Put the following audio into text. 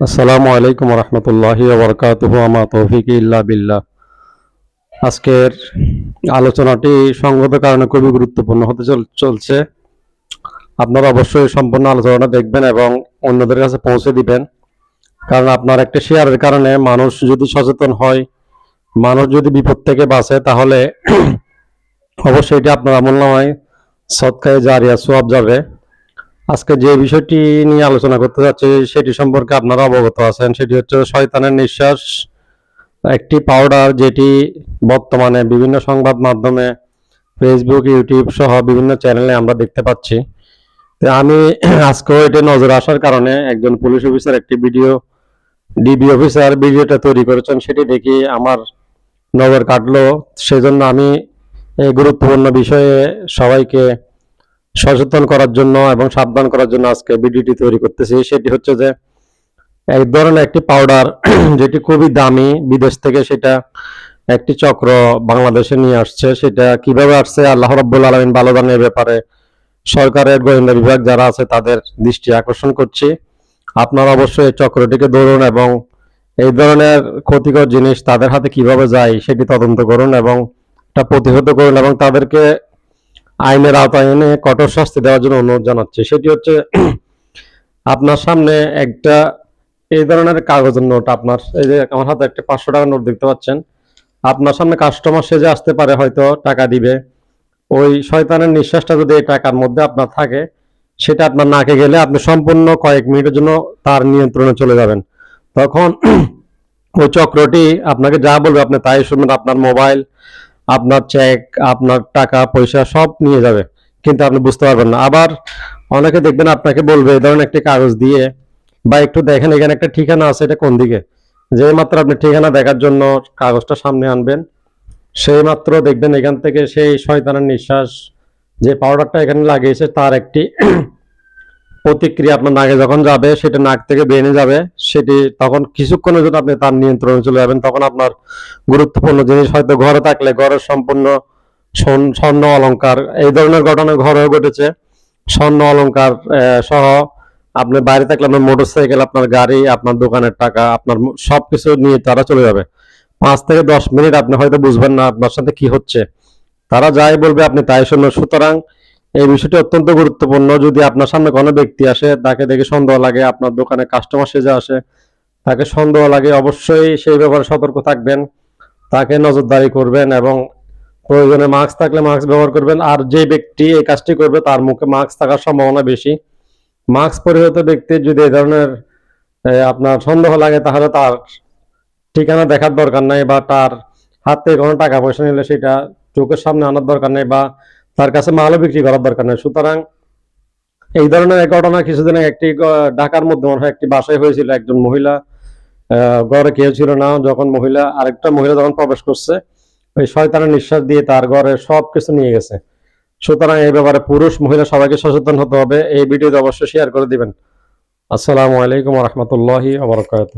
আসসালামু আলাইকুম রহমতুল্লাহি ওবরকাতুহ আমা তৌফিক ইল্লা বিল্লাহ। আজকের আলোচনাটি সঙ্গত কারণে খুবই গুরুত্বপূর্ণ হতে চল- চলছে। আপনারা অবশ্যই সম্পূর্ণ আলোচনাটা দেখবেন এবং অন্যদের কাছে পৌঁছে দিবেন। কারণ আপনার একটা শেয়ারের কারণে মানুষ যদি সচেতন হয়, মানুষ যদি বিপদ থেকে বাঁচে, তাহলে অবশ্যই এটি আপনার আমল নামায় সৎকায় জারিয়া সোয়াব যাবে। আজকে যে বিষয়টি নিয়ে আলোচনা করতে যাচ্ছি, সেটি সম্পর্কে আপনারা অবগত আছেন। সেটি হচ্ছে শয়তানের নিঃশ্বাস, একটি পাউডার যেটি বর্তমানে বিভিন্ন সংবাদ মাধ্যমে ফেসবুক ইউটিউব সহ বিভিন্ন চ্যানেলে আমরা দেখতে পাচ্ছি। তো আমি আজকেও এটি নজরে আসার কারণে একজন পুলিশ অফিসার একটি ভিডিও ডিবি অফিসার ভিডিওটা তৈরি করেছেন, সেটি দেখি আমার নজর কাটলো। সেজন্য আমি এই গুরুত্বপূর্ণ বিষয়ে সবাইকে সচেতন করার জন্য এবং সাবধান করার জন্য আজকে ভিডিওটি তৈরি করতেছি। সেটি হচ্ছে যে, এক ধরনের একটি পাউডার যেটি খুবই দামি, বিদেশ থেকে সেটা একটি চক্র বাংলাদেশে নিয়ে আসছে। সেটা কীভাবে আসছে, আল্লাহ রব্বুল আলমিন ভালো জানে ব্যাপারে সরকারের গোয়েন্দা বিভাগ যারা আছে তাদের দৃষ্টি আকর্ষণ করছি। আপনারা অবশ্যই এই চক্রটিকে ধরুন এবং এই ধরনের ক্ষতিকর জিনিস তাদের হাতে কীভাবে যায় সেটি তদন্ত করুন এবং এটা প্রতিহত করুন এবং তাদেরকে আইনের আওতায় কঠোর শাস্তি দেওয়ার জন্য অনুরোধ জানাচ্ছি। সেটি হচ্ছে, আপনার সামনে একটা এই ধরনের কাগজের নোট আপনার, এই যে আমার হাতে একটা পাঁচশো টাকার নোট দেখতে পাচ্ছেন। আপনার সামনে কাস্টমার সেজে আসতে পারে হয়তো টাকা দিবে। ওই শয়তানের নিঃশ্বাসটা যদি এই টাকার মধ্যে আপনার থাকে, সেটা আপনার নাকে গেলে আপনি সম্পূর্ণ কয়েক মিনিটের জন্য তার নিয়ন্ত্রণে চলে যাবেন। তখন ওই চক্রটি আপনাকে যা বলবে আপনি তাই শুনবেন। আপনার মোবাইল আপনার চেক আপনার টাকা, পয়সা সব নিয়ে যাবে। কিন্তু আপনি বুঝতে পারবেন না। আবার অনেকে দেখবেন আপনাকে বলবে, এই ধরনের একটি কাগজ দিয়ে বা একটু দেখেন এখানে একটা ঠিকানা আছে, এটা কোন দিকে? যে মাত্র আপনি ঠিকানা দেখার জন্য কাগজটা সামনে আনবেন সেই মাত্র দেখবেন এখান থেকে সেই শয়তানের নিঃশ্বাস, যে পাউডারটা এখানে লাগিয়েছে, তার একটি প্রতিক্রিয়া আপনার নাকে যখন যাবে সেটা নাক থেকে বেনে যাবে সেটি তখন কিছুক্ষণের জন্য আপনি তার নিয়ন্ত্রণে চলে যাবেন। তখন আপনার গুরুত্বপূর্ণ জিনিস হয়তো ঘরে থাকলে ঘরের সম্পূর্ণ স্বর্ণ- অলংকার এই ধরনের ঘটনা ঘরেও ঘটেছে। স্বর্ণ অলংকার আহ, সহ আপনি বাইরে থাকলে আপনার মোটরসাইকেল আপনার গাড়ি আপনার দোকানের টাকা আপনার ম- সবকিছু নিয়ে তারা চলে যাবে। পাঁচ থেকে দশ মিনিট আপনি হয়তো বুঝবেন না আপনার সাথে কি হচ্ছে। তারা যাই বলবে আপনি তাই শুনবেন। সুতরাং এই বিষয়টি অত্যন্ত গুরুত্বপূর্ণ। যদি আপনার সামনে কোনো ব্যক্তি আসে, তাকে দেখে সন্দেহ লাগে, আপনার দোকানে কাস্টমার সেজে আসে, তাকে সন্দেহ লাগে, অবশ্যই সেই ব্যাপারে সতর্ক থাকবেন। তাকে নজরদারি করবেন এবং প্রয়োজনে মাস্ক থাকলে মাস্ক ব্যবহার করবেন। আর যে ব্যক্তি এই কাজটি করবে, তার মুখে মাস্ক থাকার সম্ভাবনা বেশি। মাস্ক পরিহিত ব্যক্তির যদি এই ধরনের আপনার সন্দেহ লাগে, তাহলে তার ঠিকানা দেখার দরকার নাই বা তার হাত থেকে কোনো টাকা পয়সা নিলে সেটা চোখের সামনে আনার দরকার নেই বা তার কাছে মালও বিক্রি করার দরকার নেই। সুতরাং এই ধরনের ঘটনা কিছুদিন একটি ঢাকার মধ্যে মনে হয় একটি বাসায় হয়েছিল একজন মহিলা। ঘরে কেউ ছিল না, যখন মহিলা, আরেকটা মহিলা যখন প্রবেশ করছে, ওই শয়তানের নিঃশ্বাস দিয়ে তার ঘরে সব কিছু নিয়ে গেছে। সুতরাং এই ব্যাপারে পুরুষ, মহিলা সবাইকে সচেতন হতে হবে। এই ভিডিওতে অবশ্যই শেয়ার করে দিবেন। আসসালামু আলাইকুম রহমতুল্লাহি আবরকাত